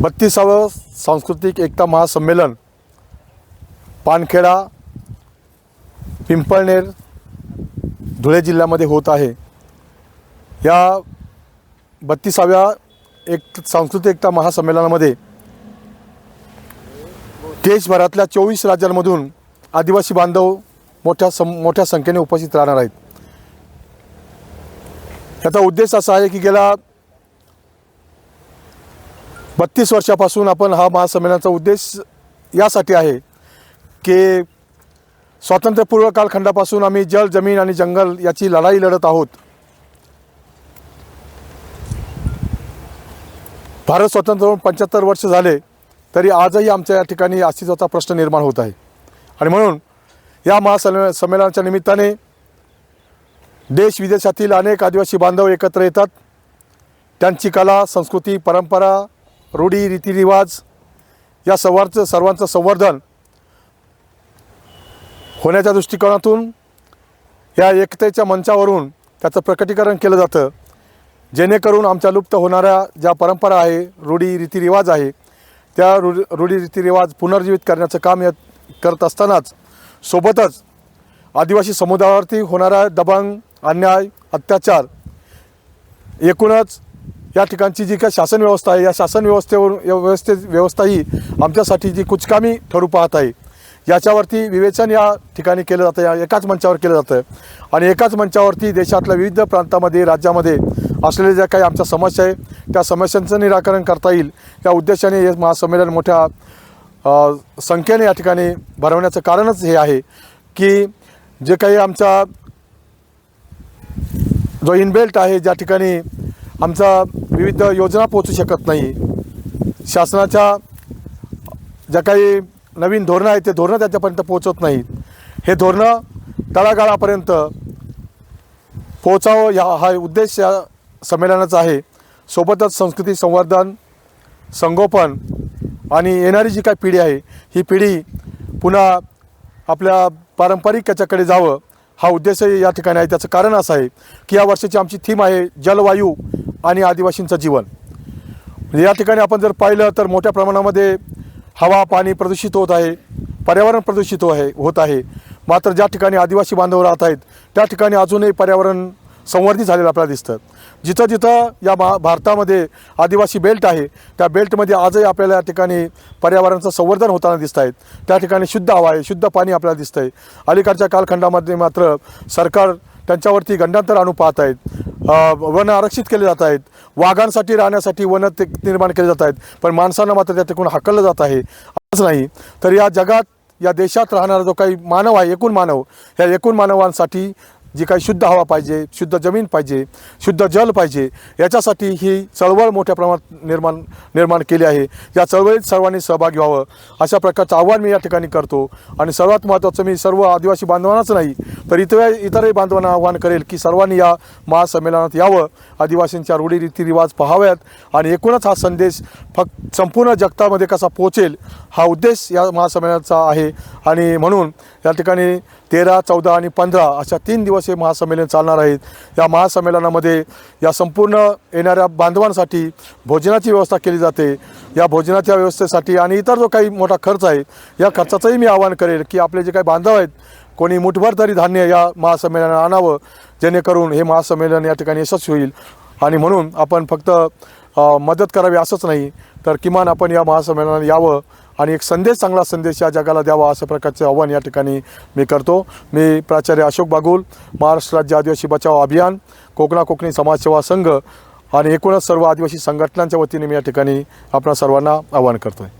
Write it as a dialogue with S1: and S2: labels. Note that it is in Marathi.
S1: बत्तीसावं सांस्कृतिक एकता महासंमेलन पानखेडा पिंपळनेर धुळे जिल्ह्यामध्ये होत आहे. या बत्तीसाव्या एक सांस्कृतिक एकता महासंमेलनामध्ये देशभरातल्या चोवीस राज्यांमधून आदिवासी बांधव मोठ्या सं मोठ्या संख्येने उपस्थित राहणार आहेत. याचा उद्देश असा आहे की गेल्या बत्तीस वर्षापासून आपण हा महासंमेलनाचा उद्देश यासाठी आहे की स्वातंत्र्यपूर्व कालखंडापासून आम्ही जल जमीन आणि जंगल याची लढाई लढत आहोत. भारत स्वतंत्र होऊन पंच्याहत्तर वर्ष झाले तरी आजही आमच्या या ठिकाणी अस्तित्वाचा प्रश्न निर्माण होत आहे. आणि म्हणून या महासंमे संमेलनाच्या निमित्ताने देश विदेशातील अनेक आदिवासी बांधव एकत्र येतात. त्यांची कला संस्कृती परंपरा रूढी रीतिरिवाज या सर्वांचं सर्वांचं संवर्धन होण्याच्या दृष्टिकोनातून या एकतेच्या मंचावरून त्याचं प्रकटीकरण केलं जातं. जेणेकरून आमच्या लुप्त होणाऱ्या ज्या परंपरा आहे रूढी रीतिरिवाज आहे त्या रूढी रूढी रीतिरिवाज पुनर्जीवित करण्याचं काम या करत असतानाच सोबतच आदिवासी समुदायावरती होणारा दबांग अन्याय अत्याचार एकूणच या ठिकाणची जी काही शासन व्यवस्था आहे या शासन व्यवस्थेवर व्यवस्थे व्यवस्था ही आमच्यासाठी जी कुचकामी ठरू पाहत आहे याच्यावरती विवेचन या ठिकाणी केलं जातं या एकाच मंचावर केलं जातं. आणि एकाच मंचावरती देशातल्या विविध प्रांतामध्ये राज्यामध्ये असलेल्या ज्या काही आमच्या समस्या आहे त्या समस्यांचं निराकरण करता येईल या उद्देशाने हे महासंमेलन मोठ्या संख्येने या ठिकाणी भरवण्याचं कारणच हे आहे की जे काही आमचा जो इनबेल्ट आहे ज्या ठिकाणी आमचा विविध योजना पोचू शकत नाही. शासनाच्या ज्या काही नवीन धोरणं आहेत ते धोरणं त्याच्यापर्यंत पोचत नाहीत. हे धोरणं तळागाळापर्यंत पोचावं या हा उद्देश या संमेलनाचा आहे. सोबतच संस्कृती संवर्धन संगोपन आणि येणारी जी काही पिढी आहे ही पिढी पुन्हा आपल्या पारंपरिक याच्याकडे जावं हा उद्देशही या ठिकाणी आहे. त्याचं कारण असं आहे की या वर्षाची आमची थीम आहे जलवायू. आणि आदिवासींचं जीवन. म्हणजे या ठिकाणी आपण जर पाहिलं तर मोठ्या प्रमाणामध्ये हवा पाणी प्रदूषित होत आहे पर्यावरण प्रदूषित हो आहे होत आहे. मात्र ज्या ठिकाणी आदिवासी बांधव राहत आहेत त्या ठिकाणी अजूनही पर्यावरण संवर्धित झालेलं आपल्याला दिसतं. जिथं जिथं या भा भारतामध्ये आदिवासी बेल्ट आहे त्या बेल्टमध्ये आजही आपल्याला या ठिकाणी पर्यावरणाचं संवर्धन होताना दिसत आहेत त्या ठिकाणी शुद्ध हवा आहे शुद्ध पाणी आपल्याला दिसतं आहे अलीकडच्या कालखंडामध्ये मात्र सरकार त्यांच्यावरती गंडांतर आणू पाहत आहेत. वन आरक्षित केले जात आहेत. वाघांसाठी राहण्यासाठी वन ते निर्माण केले जात आहेत. पण माणसांना मात्र त्या तिकडून हाकललं जात आहे. असंच नाही. तर या जगात या देशात राहणारा जो काही मानव आहे एकूण मानव ह्या एकूण मानवांसाठी जी काही शुद्ध हवा पाहिजे शुद्ध जमीन पाहिजे शुद्ध जल पाहिजे याच्यासाठी ही चळवळ मोठ्या प्रमाणात निर्माण निर्माण केली आहे. या चळवळीत सर्वांनी सहभागी व्हावं. अशा प्रकारचं आव्हान मी या ठिकाणी करतो. आणि सर्वात महत्त्वाचं मी सर्व आदिवासी बांधवांनाच नाही तर इतर इतरही बांधवांना आव्हान करेल की सर्वांनी या महासंमेलनात यावं. आदिवासींच्या रूढी रीतिरिवाज पाहाव्यात आणि एकूणच हा संदेश फक्त संपूर्ण जगतामध्ये कसा पोचेल हा उद्देश या महासंमेलनाचा आहे. आणि म्हणून या ठिकाणी तेरा चौदा आणि पंधरा अशा तीन दिवस हे महासंमेलन चालणार आहेत. या महासंमेलनामध्ये या संपूर्ण येणाऱ्या बांधवांसाठी भोजनाची व्यवस्था केली जाते. या भोजनाच्या व्यवस्थेसाठी आणि इतर जो काही मोठा खर्च आहे या खर्चाचंही मी आवाहन करेल की आपले जे काही बांधव आहेत कोणी मुठभर तरी धान्य या महासंमेलनात आणावं जेणेकरून हे महासंमेलन या ठिकाणी यशस्वी होईल. आणि म्हणून आपण फक्त मदत करावी असंच नाही तर किमान आपण या महासंमेलनात यावं आणि एक संदेश चांगला संदेश या जगाला द्यावा असं प्रकारचे आव्हान या ठिकाणी मी करतो. मी प्राचार्य अशोक बागुल महाराष्ट्र राज्य आदिवासी बचाव अभियान कोकणा कोकणी समाजसेवा संघ आणि एकूणच सर्व आदिवासी संघटनांच्या वतीने मी या ठिकाणी आपणा सर्वांना आवाहन करतो आहे